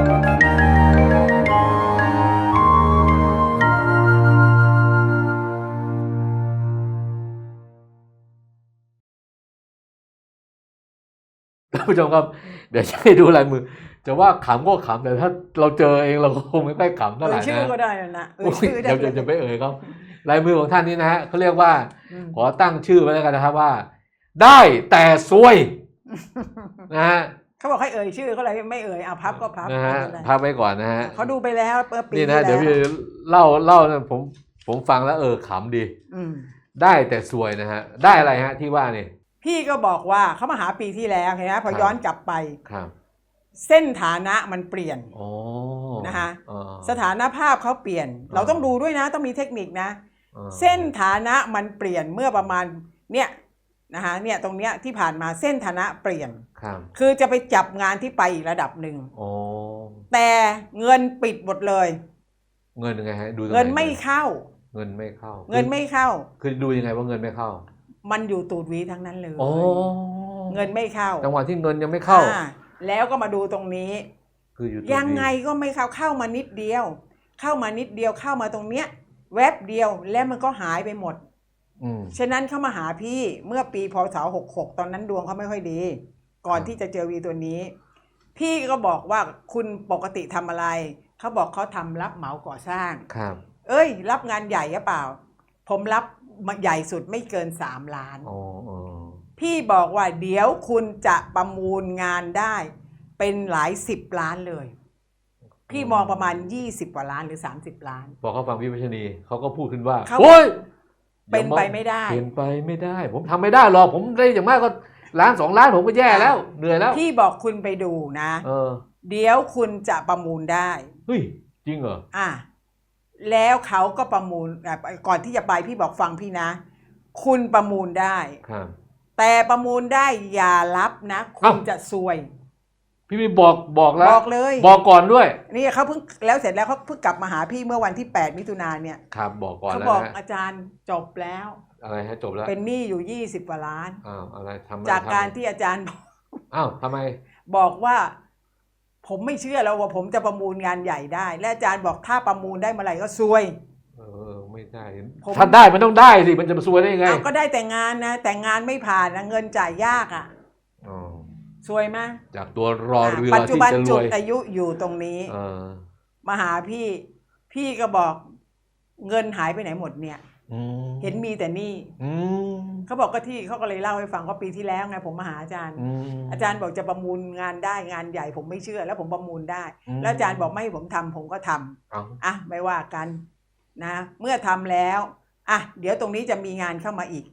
ท่านผู้ชมครับ เดี๋ยวจะให้ดูลายมือ จะว่าขำก็ขำแต่ถ้าเราเจอเองเราก็คงไม่ค่อยขำเท่าเอ่ไหร่ยชื่อก็นะได้นะนะเอ่โอ้ยยชื่อได้เดี๋ยวจะจะไปเอ่ยเขาลายมือของท่านนี้นะฮะเขาเรียกว่าอืมขอตั้งชื่อไว้แล้วกันนะครับว่า ได้แต่ซวยนะฮะ เขาบอกให้เอ่ยชื่อเขาเลยไม่เอ่ยเอาพับก็พับนะฮะไม่เป็นไรพับไว้ก่อนนะฮะเขาดูไปแล้วเมื่อปีนี่ที่นะแล้วเดี๋ยวพี่เล่าเล่านะผมผมฟังแล้วเออขำดีอืมได้แต่ซวยนะฮะ ได้อะไรฮะที่ว่านี่พี่ก็บอกว่าเขามาหาปีที่แล้วเห็นไหมพอครับย้อนกลับไปครับ เส้นฐานะมันเปลี่ยนโอ้นะคะอ๋อสถานภาพเขาเปลี่ยนอ่าเราต้องดูด้วยนะต้องมีเทคนิคนะอ๋อเส้นฐานะมันเปลี่ยนเมื่อประมาณเนี่ย นะคะเนี่ยตรงเนี้ยที่ผ่านมาเส้นฐานะเปลี่ยน ครับคือจะไปจับงานที่ไปอีกระดับหนึ่ง โอ้แต่เงินปิดหมดเลย เงินยังไงฮะดูตรงหเงินไม่เข้า เงินไม่เข้าเงินไม่เข้า คือดูยังไงว่าเงินไม่เข้ามันอยู่ตูดหวีทั้งนั้นเลยโอ้เงินไม่เข้าจังหวะที่เงินยังไม่เข้า อ่แล้วก็มาดูตรงนี้ คืออยู่ตรยังไงก็ไม่เข้าเข้ามานิดเดียว เข้ามานิดเดียวเข้ามาตรงเนี้ย แวบเดียวแล้วมันก็หายไปหมดอืม ฉะนั้นเข้ามาหาพี่เมื่อปีพศ66ตอนนั้นดวงเขาไม่ค่อยดี ก่อนครับที่จะเจอวีตัวนี้ พี่ก็บอกว่าคุณปกติทำอะไร เขาบอกเขาทำรับเหมาก่อสร้างครับ เอ้ย รับงานใหญ่หรือเปล่า ผมรับมาใหญ่สุดไม่เกิน3ล้านอ๋ออ๋อพี่บอกว่าเดี๋ยวคุณจะประมูลงานได้ เป็นหลายสิบล้านเลย พี่มองประมาณ20กว่าล้านหรือ30ล้าน บอกเขาฟังพี่วัชนีเขาก็พูดขึ้นว่าเขาโอ้ย เป็นไปไม่ได้ เป็นไปไม่ได้ ผมทำไม่ได้หรอกผมได้อย่างมากก็ล้านสองล้านผมก็แย่แล้วเหนื่อยแล้วพี่บอกคุณไปดูนะเออเดี๋ยวคุณจะประมูลได้เฮ้ยจริงเหรออะแล้วเขาก็ประมูลอะก่อนที่จะไปพี่บอกฟังพี่นะ คุณประมูลได้ครับแต่ประมูลได้อย่ารับนะ คุณเอ้าจะซวย พี่มีบอกบอกแล้ว บอกเลย บอกก่อนด้วย นี่เขาเพิ่งแล้วเสร็จแล้วเขาเพิ่งกลับมาหาพี่เมื่อวันที่ 8 มิถุนายนเนี่ยครับ บอกก่อนเขาแล้วบอกนะอาจารย์จบแล้ว อะไรฮะจบแล้วเป็นหนี้อยู่ 20กว่าล้าน อ้าวอะไรทำอะไรจากการทำที่อาจารย์บอกอ้าวทำไม บอกว่า ผมไม่เชื่อแล้วว่าผมจะประมูลงานใหญ่ได้ และอาจารย์บอกถ้าประมูลได้เมื่อไหร่ก็ซวย เออไม่ได้ผม ถ้าได้มันต้องได้สิมันจะมาซวยได้ยังไง เอาก็ได้แต่งานนะ แต่งานไม่ผ่านนะเงินจ่ายยากอะอ๋อ ซวยไหมจากตัวรอเรือปัจจุที่บันจะรจุวดยอายุอยู่ตรงนี้เออมาหาพี่พี่ก็บอกเงินหายไปไหนหมดเนี่ยอืมเห็นมีแต่หนี่อืมเขาบอกก็ที่เขาก็เลยเล่าให้ฟังว่าปีที่แล้วไงผมมาหาอาจารย์อืมอาจารย์บอกจะประมูลงานได้งานใหญ่ผมไม่เชื่อ แล้วผมประมูลได้อืมแล้วอาจารย์บอกไม่ให้ผมทำผมก็ทำเอาอะไม่ว่ากันนะ เมื่อทำแล้วอะเดี๋ยวตรงนี้จะมีงานเข้ามาอีก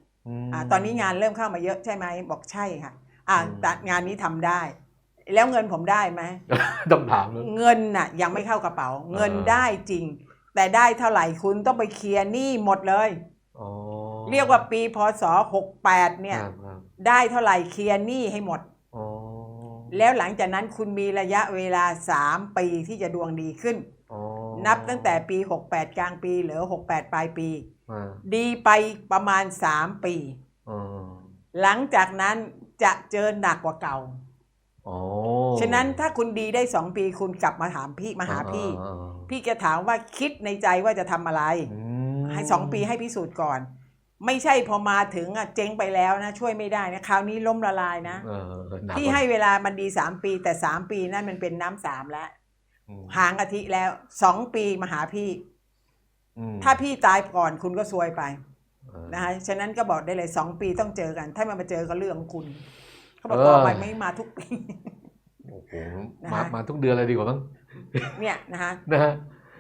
มอะตอนนี้งานเริ่มเข้ามาเยอะใช่ไหมบอกใช่ค่ะ อะอืมแต่งานนี้ทำได้ แล้วเงินผมได้ไหม ต้องถามเลยเงินน่ะยังไม่เข้ากระเป๋า เงินอ่าได้จริง แต่ได้เท่าไหร่คุณต้องไปเคลียร์หนี้หมดเลย อ๋อเรียกว่าปีพศ68เนี่ย ครับครับได้เท่าไหร่เคลียร์หนี้ให้หมด อ๋อแล้วหลังจากนั้นคุณมีระยะเวลา 3 ปีที่จะดวงดีขึ้น อ๋อนับตั้งแต่ปี 68 กลางปีเหลือ 68 ปลายปี อ่าดีไปประมาณ 3 ปีอ๋อหลังจากนั้น จะเจอหนักกว่าเก่าอ๋อฉะนั้นถ้าคุณดีได้2ปีคุณกลับมาถามพี่มาหาพี่อ่าอ่าพี่จะถามว่าคิดในใจว่าจะทำอะไรอืมให้สองปีให้พิสูจน์ก่อน ไม่ใช่พอมาถึงอะเจ๊งไปแล้วนะ ช่วยไม่ได้นะคราวนี้ล้มละลายนะเออนักพี่ให้เวลามันดีสามปีแต่สามปีนั่นมันเป็นน้ำสามแล้วอืมหางอาทิแล้วสองปีมาหาพี่อืมถ้าพี่ตายก่อนคุณก็ซวยไปเออ นะคะฉะนั้นก็บอกได้เลยสองปีต้องเจอกัน ถ้ามันมาเจอก็เรื่องของคุณ เขาบอกเออต่อไปไม่มาทุกปีโอ้โหนะมาฮะมาทุกเดือนเลยดีกว่ามั้งเนี่ยนะคะนะฮะ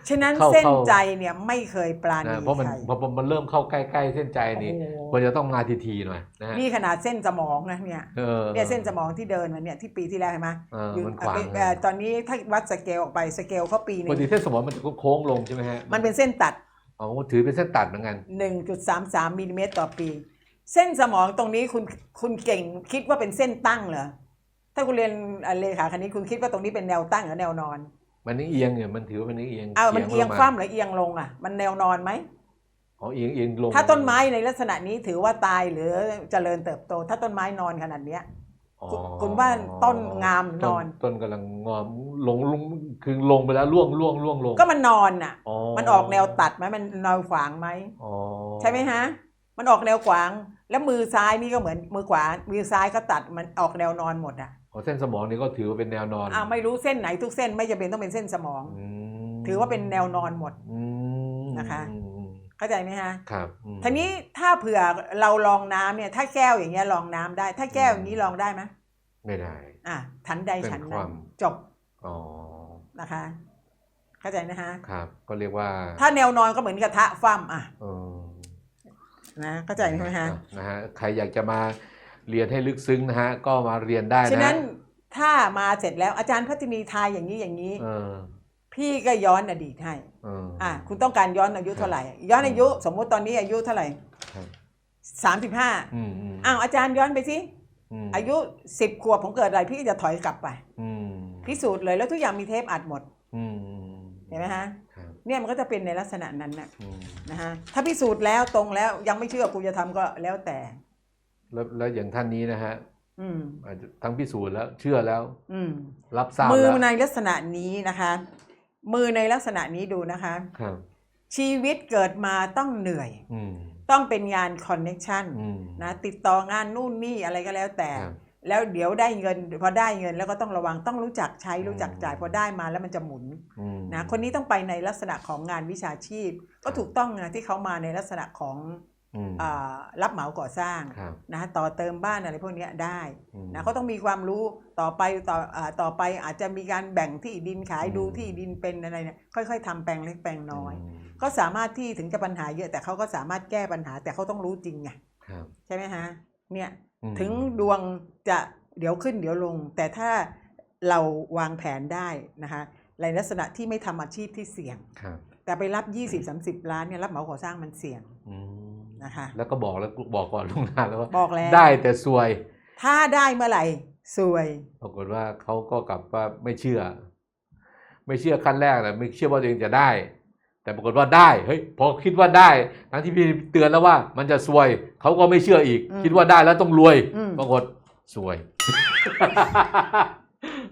ฉะนั้นเข้าเส้นเข้าใจเนี่ยไม่เคยปราณีนะเพราะมันใครพอมันเริ่มเข้าใกล้ๆเส้นใจนี่โอ้โหควรจะต้องมาทีๆหน่อยนะฮะนี่ขนาดเส้นสมองนะเนี่ยเออเนี่ยเส้นสมองที่เดินมาเนี่ยที่ปีที่แล้วเห็นไหมเอออยู่มันขวางเอ่อเอ่อตอนนี้ถ้าวัดสเกลออกไปสเกลเขาปีหปนึกงติเส้นสมองมันจะโค้งลงใช่ไหมฮะมันเป็นเส้นตัด อ๋อถือเป็นเส้นตัดเหมือนกัน 1.33มิลลิเมตรต่อปี เส้นสมองตรงนี้คุณคุณเก่งคิดว่าเป็นเส้นตั้งเหรอ ถ้าคุณเรียนอะเลขาคณิตคุณคิดว่าตรงนี้เป็นแนวตั้งหรือแนวนอน มันนี่เอียงเนี่ยมันถือว่ามันนี่เอียงอ้าวมันเอียงลาคว่ำหรือเอียงลงอะ มันแนวนอนไหมอ๋อเอียงเอียงลง ถ้าต้นไม้ในลักษณะนี้ถือว่าตายหรือเจริญเติบโต ถ้าต้นไม้นอนขนาดเนี้ยอ๋อ คุณคุณว่าต้นงามนอน ต้นกำลังงอมลงลงคือลงไปแล้วล่วงล่วงล่วงลง ก็มันนอนอะอ๋อมันออกแนวตัดไหมมันแนวขวางไหมอ๋อใช่ไหมฮะ มันออกแนวขวาง แล้วมือซ้ายนี่ก็เหมือนมือขวา มือซ้ายก็ตัดมันออกแนวนอนหมดอะอ๋อเส้นสมองนี่ก็ถือว่าเป็นแนวนอนอ่าไม่รู้เส้นไหนทุกเส้นไม่จำเป็นต้องเป็นเส้นสมองมถือว่าเป็นแนวนอนหมดอืมนะคะอืม เข้าใจไหมฮะครับอืมทีนี้ถ้าเผื่อเราลองน้ำเนี่ย ถ้าแก้วอย่างเงี้ยลองน้ำได้ ถ้าแก้วอย่างนี้ลองได้ไหมไม่ได้ อะทันใดเป็นฉันคนั้วานมจบอ๋อนะคะ เข้าใจนะฮะครับ ก็เรียกว่า ถ้าแนวนอนก็เหมือนกระทะฟั่มอะเออนะเข้าใจไหมฮะนะฮะใครอยากจะมาเรียนให้ลึกซึ้งนะฮะก็มาเรียนได้นะฉะนั้นถ้ามาเสร็จแล้วอาจารย์พัฒนีทายอย่างนี้อย่างนี้เออ พี่ก็ย้อนอดีตให้เอออะคุณต้องการย้อนอายุเท่าไหร่ ย้อนอายุ สมมุติตอนนี้อายุเท่าไหร่ครับ สามสิบห้าอืมอืมอ้าวอาจารย์ย้อนไปสิมอายุสิบขวบผมเกิดอะไรพี่ก็จะถอยกลับไป อืมพิสูจน์เลยแล้วทุกอย่างมีเทปอัดหมดอืมเห็นไหมฮะครับเนี่ยมันก็จะเป็นในลักษณะนั้นนะอืมนะฮะถ้าพิสูจน์แล้วตรงแล้วยังไม่เชื่อกูจะทำก็แล้วแต่ แล้วแล้วอย่างท่านนี้นะฮะอืมอาจจะทั้งพิสูจน์แล้วเชื่อแล้ว อืมรับทราบมือแล้วในลักษณะนี้นะคะ มือในลักษณะนี้ดูนะคะครับชีวิตเกิดมาต้องเหนื่อยอืมต้องเป็นงานคอนเน็ชันอืมนะติดต่องานนู่นนี่อะไรก็แล้วแต่ครับแล้วเดี๋ยวได้เงินพอได้เงินแล้วก็ต้องระวังต้องรู้จักใช้อืมรู้จักจ่ายพอได้มาแล้วมันจะหมุนอืมนะคนนี้ต้องไปในลักษณะของงานวิชาชีพ ก็ถูกต้องนะที่เขามาในลักษณะของอืมอา รับเหมาก่อสร้างครับนะต่อเติมบ้านอะไรพวกเนี้ยได้อืมนะเขาต้องมีความรู้ต่อไปต่ออาต่อไปอาจจะมีการแบ่งที่ดินขายอืมดูที่ดินเป็นอะไรเนี่ยค่อย ๆทำแปลงเล็กแปลงน้อยมก็สามารถที่ถึงจะปัญหาเยอะแต่เขาก็สามารถแก้ปัญหาแต่เขาต้องรู้จริงไงครับใช่ไหมฮะเนี่ยอืมถึงดวงจะเดี๋ยวขึ้นเดี๋ยวลง แต่ถ้าเราวางแผนได้นะคะในลักษณะที่ไม่ทำอาชีพที่เสี่ยงครับแต่ไปรับ 20-30 ล้านเนี่ยรับเหมาก่อสร้างมันเสี่ยงอืม นะคะแล้วก็บอกแล้วบอกก่อนล่วงหน้าแล้วว่าบอกแล้วได้แต่ซวย ถ้าได้เมื่อไหร่สวยปรากฏว่าเขาก็กลับว่าไม่เชื่อ ไม่เชื่อขั้นแรกเลยไม่เชื่อว่าตัวเองจะได้ แต่ปรากฏว่าได้เฮ้ยพอคิดว่าได้ ทั้งที่พี่เตือนแล้วว่า มันจะซวยเขาก็ไม่เชื่ออีก คิดว่าได้แล้วต้องรวยอืมปรากฏซวย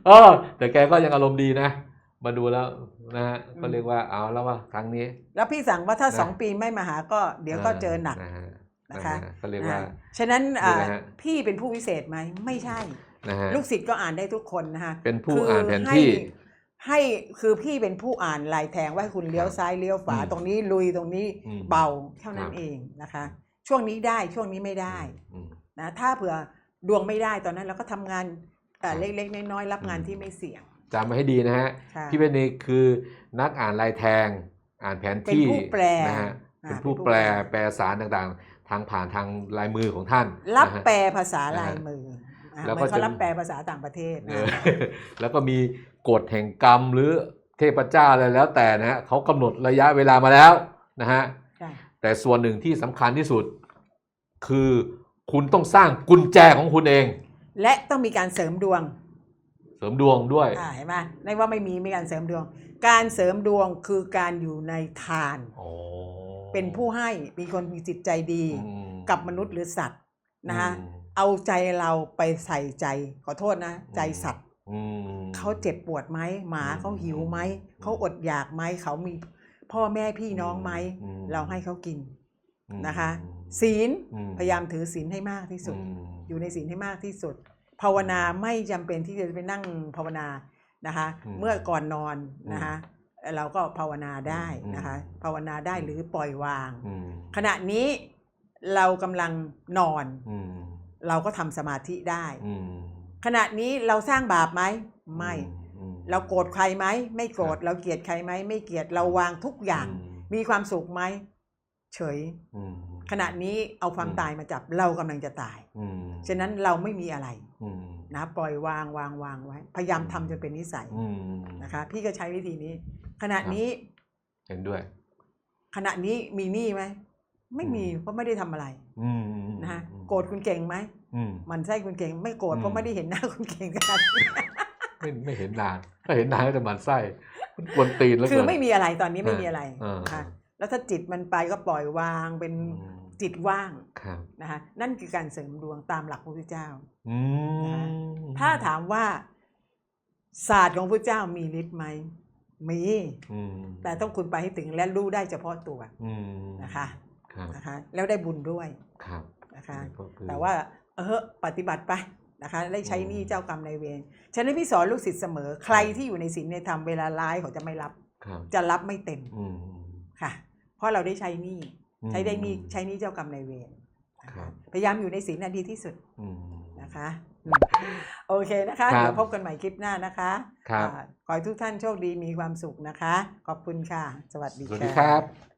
เออแต่แกก็ยังอารมณ์ดีนะ มาดูแล้วนะฮะก็เรียกว่าเอาแล้วว่าครั้งนี้ แล้วพี่สั่งว่าถ้านะสองปีไม่มาหาก็เดี๋ยวก็เจอหนักาฮนะคะฮก็เรียกว่านะฉะนั้นอ่านี่แหละฮะพี่เป็นผู้วิเศษไหมไม่ใช่นะฮะลูกศิษย์ก็อ่านได้ทุกคนนะคะเป็นผู้คือ่านแผนที่ให้ให้คือพี่เป็นผู้อ่านลายแทงว่าให้คุณเลี้ยวซ้ายเลี้ยวขวาอืมตรงนี้ลุยตรงนี้อืมเบาเท่านั้คนรับเองนะคะ ช่วงนี้ได้ช่วงนี้ไม่ได้อืมนะถ้าเผื่อดวงไม่ได้ตอนนั้นเราก็ทำงานเอ่อครับเล็กๆน้อยๆรับงานอืมที่ไม่เสี่ยง จำมาให้ดีนะฮะค่ะพี่เบนนี่คือนักอ่านลายแทงอ่านแผนเป็นที่ผู้แปลนะฮะอ่าเป็นผู้เป็นผู้แปลแปลแปลสารต่างๆ ทางผ่านทางลายมือของท่าน รับนะฮะแปลภาษาลายมืออ่าแล้วเหก็มือนเขาจะรับแปลภาษาต่างประเทศเอนะอแล้วก็มีกฎแห่งกรรมหรือเทพเจ้าอะไรแล้วแต่นะฮะเขากำหนดระยะเวลามาแล้วนะฮะค่ะแต่ส่วนหนึ่งที่สำคัญที่สุด คือคุณต้องสร้างกุญแจของคุณเอง และต้องมีการเสริมดวง เสริมดวงด้วยอ่าเห็นไหมในว่าไม่มีไม่การเสริมดวง การเสริมดวงคือการอยู่ในทานอ๋อเป็นผู้ให้มีคนมีจิตใจดี อืมกับมนุษย์หรือสัตว์นะฮะอืม เอาใจเราไปใส่ใจขอโทษนะ ใจสัตว์อืม เขาเจ็บปวดไหมหมาอืมเขาหิวไหมอืมเขาอดอยากไหมเขามีพ่อแม่พี่น้องไหมอืม เราให้เขากินอืมนะคะ ศีลอืมพยายามถือศีลให้มากที่สุด อืมอยู่ในศีลให้มากที่สุด ภาวนาไม่จำเป็นที่จะไปนั่งภาวนานะคะ อืม เมื่อก่อนนอนนะคะเราก็ภาวนาได้อืมนะคะ ภาวนาได้หรือปล่อยวาง อืมขณะนี้เรากำลังนอน อืมเราก็ทำสมาธิได้ อืมขณะนี้เราสร้างบาปไหมไม่ อืมเราโกรธใครไหมไม่โกรธครับเราเกลียดใครไหมไม่เกลียดเราวางทุกอย่างมมีความสุขไหมเฉย อืม ขณะนี้เอาความอืมตายมาจับเรากำลังจะตายอืมฉะนั้นเราไม่มีอะไรอืมนะปล่อยวางวางวางไว้ พยายามทำจนเป็นนิสัยอืมนะคะ พี่ก็ใช้วิธีนี้ ขณะครับนี้เห็นด้วย ขณะนี้มีหนี้ไหมไม่มีอืมเพราะไม่ได้ทำอะไรอืมนะคะโกรธคุณเก่งไหมอืมหมันไส้คุณเก่งไม่โกรธอืมเพราะไม่ได้เห็นหน้าคุณเก่งขนาดนี้ไม่ไม่เห็นนานถ้าเห็นนานก็จะหมันไส้มันกวนตีนแล้วคือไม่มีอะไรตอนนี้ไม่มีอะไรเออนะคะแล้วถ้าจิตมันไปก็ปล่อยวางเป็นอืม จิตว่างครับนะคะนั่นคือการเสริมดวงตามหลักพระพุทธเจ้าอืมถ้าถามว่าศาสตร์ของพระเจ้ามีฤทธิ์ไหมมีอืมแต่ต้องคุณไปให้ถึงและรู้ได้เฉพาะตัวอืมนะคะครับนะคะแล้วได้บุญด้วยครับนะคะก็คือแต่ว่าเออปฏิบัติไปนะคะได้ใช้หนี้เจ้ากรรมนายเวรฉะนั้นพี่สอนลูกศิษย์เสมอ ใครที่อยู่ในศีลในธรรมเวลาร้ายเขาจะไม่รับครับจะรับไม่เต็มอืมค่ะ เพราะเราได้ใช้หนี้อืม ใช้ได้หนี้ใช้หนี้เจ้ากรรมนายเวรนะครัคะบพยายามอยู่ในศีลน่ะดีที่สุดอืมนะคะอืมโอเคนะคะครับเดี๋ยวพบกันใหม่คลิปหน้านะคะครับอ่าขอให้ทุกท่านโชคดีมีความสุขนะคะ ขอบคุณค่ะ สวัสดีสวัสค่ะดีครับ